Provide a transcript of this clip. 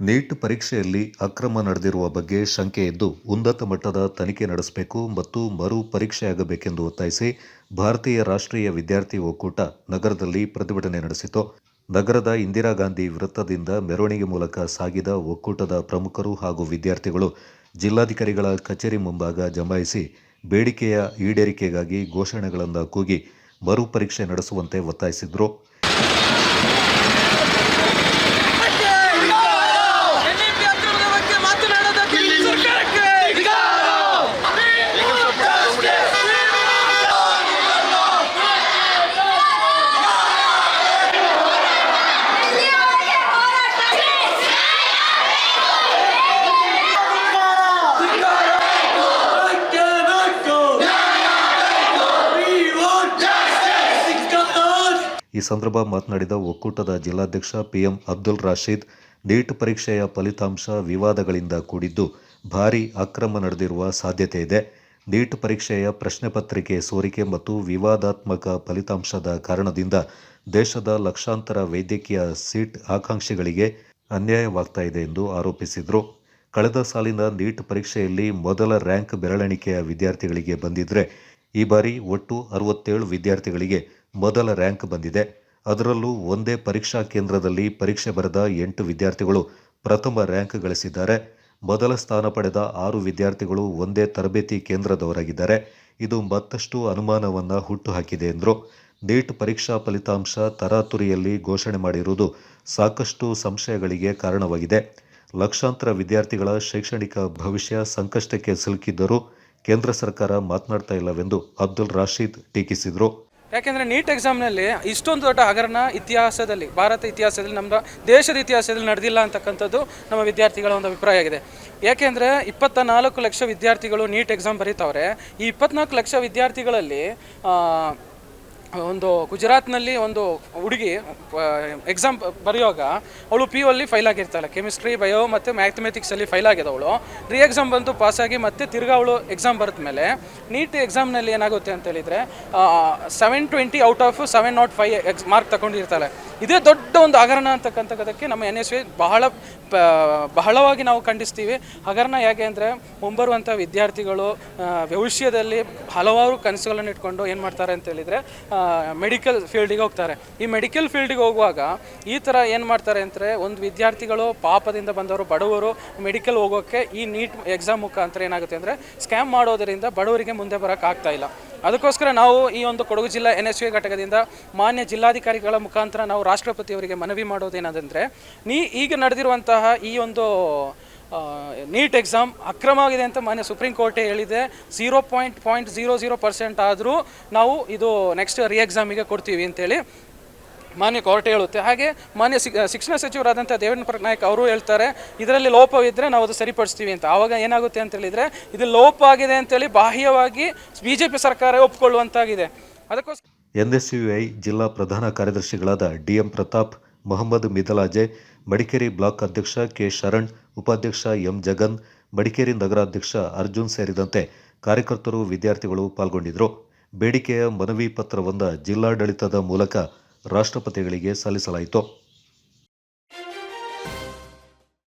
Neat ಪರೀಕ್ಷೆಯಲ್ಲಿ ಅಕ್ರಮ ನಡೆದಿರುವ ಬಗ್ಗೆ ಶಂಕೆ ಇದ್ದು ಉನ್ನತ ಮಟ್ಟದ ತನಿಖೆ ನಡೆಸಬೇಕು ಮತ್ತು ಮರು ಪರೀಕ್ಷೆಯಾಗಬೇಕೆಂದು ಒತ್ತಾಯಿಸಿ ಭಾರತೀಯ ರಾಷ್ಟ್ರೀಯ ವಿದ್ಯಾರ್ಥಿ ಒಕ್ಕೂಟ ನಗರದಲ್ಲಿ ಪ್ರತಿಭಟನೆ ನಡೆಸಿತು ನಗರದ ಇಂದಿರಾ ಗಾಂಧಿ ವೃತ್ತದಿಂದ ಮೆರವಣಿಗೆ ಮೂಲಕ ಸಾಗಿದ ಒಕ್ಕೂಟದ ಪ್ರಮುಖರು ಹಾಗೂ ವಿದ್ಯಾರ್ಥಿಗಳು ಜಿಲ್ಲಾಧಿಕಾರಿಗಳ ಕಚೇರಿ ಮುಂಭಾಗ ಜಮಾಯಿಸಿ ಬೇಡಿಕೆಯ ಈಡೇರಿಕೆಗಾಗಿ ಘೋಷಣೆಗಳನ್ನು ಕೂಗಿ ಮರು ಪರೀಕ್ಷೆ ನಡೆಸುವಂತೆ ಒತ್ತಾಯಿಸಿದರು. ಈ ಸಂದರ್ಭ ಮಾತನಾಡಿದ ಒಕ್ಕೂಟದ ಜಿಲ್ಲಾಧ್ಯಕ್ಷ ಪಿಎಂ ಅಬ್ದುಲ್ ರಾಶೀದ್, ನೀಟ್ ಪರೀಕ್ಷೆಯ ಫಲಿತಾಂಶ ವಿವಾದಗಳಿಂದ ಕೂಡಿದ್ದು ಭಾರೀ ಅಕ್ರಮ ನಡೆದಿರುವ ಸಾಧ್ಯತೆ ಇದೆ. ನೀಟ್ ಪರೀಕ್ಷೆಯ ಪ್ರಶ್ನೆ ಪತ್ರಿಕೆ ಸೋರಿಕೆ ಮತ್ತು ವಿವಾದಾತ್ಮಕ ಫಲಿತಾಂಶದ ಕಾರಣದಿಂದ ದೇಶದ ಲಕ್ಷಾಂತರ ವೈದ್ಯಕೀಯ ಸೀಟ್ ಆಕಾಂಕ್ಷಿಗಳಿಗೆ ಅನ್ಯಾಯವಾಗ್ತಾ ಇದೆ ಎಂದು ಆರೋಪಿಸಿದರು. ಕಳೆದ ಸಾಲಿನ ನೀಟ್ ಪರೀಕ್ಷೆಯಲ್ಲಿ ಮೊದಲ ರ್ಯಾಂಕ್ ಬೆರಳೆಣಿಕೆಯ ವಿದ್ಯಾರ್ಥಿಗಳಿಗೆ ಬಂದಿದ್ದರೆ ಈ ಬಾರಿ ಒಟ್ಟು ಅರವತ್ತೇಳು ವಿದ್ಯಾರ್ಥಿಗಳಿಗೆ ಮೊದಲ ರ್ಯಾಂಕ್ ಬಂದಿದೆ. ಅದರಲ್ಲೂ ಒಂದೇ ಪರೀಕ್ಷಾ ಕೇಂದ್ರದಲ್ಲಿ ಪರೀಕ್ಷೆ ಬರೆದ ಎಂಟು ವಿದ್ಯಾರ್ಥಿಗಳು ಪ್ರಥಮ ರ್ಯಾಂಕ್ ಗಳಿಸಿದ್ದಾರೆ. ಮೊದಲ ಸ್ಥಾನ ಪಡೆದ ಆರು ವಿದ್ಯಾರ್ಥಿಗಳು ಒಂದೇ ತರಬೇತಿ ಕೇಂದ್ರದವರಾಗಿದ್ದಾರೆ. ಇದು ಮತ್ತಷ್ಟು ಅನುಮಾನವನ್ನು ಹುಟ್ಟುಹಾಕಿದೆ ಎಂದರು. ನೀಟ್ ಪರೀಕ್ಷಾ ಫಲಿತಾಂಶ ತರಾತುರಿಯಲ್ಲಿ ಘೋಷಣೆ ಮಾಡಿರುವುದು ಸಾಕಷ್ಟು ಸಂಶಯಗಳಿಗೆ ಕಾರಣವಾಗಿದೆ. ಲಕ್ಷಾಂತರ ವಿದ್ಯಾರ್ಥಿಗಳ ಶೈಕ್ಷಣಿಕ ಭವಿಷ್ಯ ಸಂಕಷ್ಟಕ್ಕೆ ಸಿಲುಕಿದ್ದರೂ ಕೇಂದ್ರ ಸರ್ಕಾರ ಮಾತನಾಡ್ತಾ ಇಲ್ಲವೆಂದು ಅಬ್ದುಲ್ ರಾಶೀದ್ ಟೀಕಿಸಿದರು. ಯಾಕೆಂದ್ರೆ ನೀಟ್ ಎಕ್ಸಾಮ್ನಲ್ಲಿ ಇಷ್ಟೊಂದು ದೊಡ್ಡ ಹಗರಣ ಇತಿಹಾಸದಲ್ಲಿ, ಭಾರತ ಇತಿಹಾಸದಲ್ಲಿ ನಮ್ಮ ದೇಶದ ಇತಿಹಾಸದಲ್ಲಿ ನಡೆದಿಲ್ಲ ಅಂತಕ್ಕಂಥದ್ದು ನಮ್ಮ ವಿದ್ಯಾರ್ಥಿಗಳ ಒಂದು ಅಭಿಪ್ರಾಯ ಆಗಿದೆ. ಯಾಕೆಂದರೆ ಇಪ್ಪತ್ತ ನಾಲ್ಕು ಲಕ್ಷ ವಿದ್ಯಾರ್ಥಿಗಳು ನೀಟ್ ಎಕ್ಸಾಮ್ ಬರೀತಾವ್ರೆ. ಈ ಇಪ್ಪತ್ನಾಲ್ಕು ಲಕ್ಷ ವಿದ್ಯಾರ್ಥಿಗಳಲ್ಲಿ ಒಂದು ಗುಜರಾತ್ನಲ್ಲಿ ಒಂದು ಹುಡುಗಿ ಎಕ್ಸಾಮ್ ಬರೆಯುವಾಗ ಅವಳು ಪಿ ಯು ಅಲ್ಲಿ ಫೈಲ್ ಆಗಿರ್ತಾಳೆ. ಕೆಮಿಸ್ಟ್ರಿ ಬಯೋ ಮತ್ತು ಮ್ಯಾಥಮೆಟಿಕ್ಸಲ್ಲಿ ಫೈಲ್ ಅವಳು ರೀ ಎಕ್ಸಾಮ್ ಬಂತು ಪಾಸಾಗಿ ಮತ್ತೆ ತಿರ್ಗಾ ಅವಳು ಎಕ್ಸಾಮ್ ಬರೆದ ಮೇಲೆ ನೀಟ್ ಎಕ್ಸಾಮ್ನಲ್ಲಿ ಏನಾಗುತ್ತೆ ಅಂತ ಹೇಳಿದರೆ seven twenty out of seven nought five X mark ತಗೊಂಡಿರ್ತಾಳೆ ಇದೇ ದೊಡ್ಡ ಒಂದು ಹಗರಣ ಅಂತಕ್ಕಂಥದ್ದಕ್ಕೆ ನಮ್ಮ ಎನ್ ಎಸ್ ವಿ ಬಹಳ ಬಹಳವಾಗಿ ನಾವು ಖಂಡಿಸ್ತೀವಿ. ಹಗರಣ ಯಾಕೆ ಅಂದರೆ ಮುಂಬರುವಂಥ ವಿದ್ಯಾರ್ಥಿಗಳು ಭವಿಷ್ಯದಲ್ಲಿ ಹಲವಾರು ಕನಸುಗಳನ್ನು ಇಟ್ಕೊಂಡು ಏನು ಮಾಡ್ತಾರೆ ಅಂತ ಹೇಳಿದರೆ ಮೆಡಿಕಲ್ ಫೀಲ್ಡಿಗೆ ಹೋಗ್ತಾರೆ. ಈ ಮೆಡಿಕಲ್ ಫೀಲ್ಡಿಗೆ ಹೋಗುವಾಗ ಈ ಥರ ಏನು ಮಾಡ್ತಾರೆ ಅಂದರೆ ಒಂದು ವಿದ್ಯಾರ್ಥಿಗಳು ಪಾಪದಿಂದ ಬಂದವರು, ಬಡವರು ಮೆಡಿಕಲ್ ಹೋಗೋಕ್ಕೆ ಈ ನೀಟ್ ಎಕ್ಸಾಮ್ ಮುಖಾಂತರ ಏನಾಗುತ್ತೆ ಅಂದರೆ ಸ್ಕ್ಯಾಮ್ ಮಾಡೋದರಿಂದ ಬಡವರಿಗೆ ಮುಂದೆ ಬರೋಕ್ಕಾಗ್ತಾಯಿಲ್ಲ ಆಗ್ತಾ ಇಲ್ಲ. ಅದಕ್ಕೋಸ್ಕರ ನಾವು ಈ ಒಂದು ಕೊಡಗು ಜಿಲ್ಲಾ ಎನ್ ಎಸ್ ಯು ಘಟಕದಿಂದ ಮಾನ್ಯ ಜಿಲ್ಲಾಧಿಕಾರಿಗಳ ಮುಖಾಂತರ ನಾವು ರಾಷ್ಟ್ರಪತಿಯವರಿಗೆ ಮನವಿ ಮಾಡೋದೇನದಂದರೆ ನೀ ಈಗ ನಡೆದಿರುವಂತಹ ಈ ಒಂದು ನೀಟ್ ಎಕ್ಸಾಮ್ ಅಕ್ರಮವಾಗಿದೆ ಅಂತ ಮಾನ್ಯ ಸುಪ್ರೀಂ ಕೋರ್ಟೇ ಹೇಳಿದೆ. Zero point point zero zero percent ಆದರೂ ನಾವು ಇದು ನೆಕ್ಸ್ಟ್ ರಿ ಎಕ್ಸಾಮಿಗೆ ಕೊಡ್ತೀವಿ ಅಂತೇಳಿ ಮಾನ್ಯ ಕೋರ್ಟ್ ಹೇಳುತ್ತೆ. ಹಾಗೆ ಮಾನ್ಯ ಶಿಕ್- ಶಿಕ್ಷಣ ಸಚಿವರಾದಂಥ ದೇವೇಂದ್ರ ಪಟ್ನಾಯಕ್ ಅವರು ಹೇಳ್ತಾರೆ, ಇದರಲ್ಲಿ ಲೋಪವಿದ್ದರೆ ನಾವು ಅದು ಸರಿಪಡಿಸ್ತೀವಿ ಅಂತ. ಆವಾಗ ಏನಾಗುತ್ತೆ ಅಂತ ಹೇಳಿದರೆ, ಇದು ಲೋಪ ಆಗಿದೆ ಅಂತೇಳಿ ಬಾಹ್ಯವಾಗಿ ಬಿ ಜೆ ಪಿ ಸರ್ಕಾರ ಒಪ್ಪಿಕೊಳ್ಳುವಂತಾಗಿದೆ ಅದಕ್ಕೋಸ್ಕರ ಐ ಜಿಲ್ಲಾ ಪ್ರಧಾನ ಕಾರ್ಯದರ್ಶಿಗಳಾದ D M Pratap, Mohammed Midalaje, Madikeri block ಅಧ್ಯಕ್ಷ ಕೆ ಶರಣ್, ಉಪಾಧ್ಯಕ್ಷ ಎಂ ಜಗನ್, ಮಡಿಕೇರಿ ನಗರಾಧ್ಯಕ್ಷ ಅರ್ಜುನ್ ಸೇರಿದಂತೆ ಕಾರ್ಯಕರ್ತರು ವಿದ್ಯಾರ್ಥಿಗಳು ಪಾಲ್ಗೊಂಡಿದ್ದರು. ಬೇಡಿಕೆಯ ಮನವಿ ಪತ್ರವನ್ನು ಜಿಲ್ಲಾಡಳಿತದ ಮೂಲಕ ರಾಷ್ಟ್ರಪತಿಗಳಿಗೆ ಸಲ್ಲಿಸಲಾಯಿತು.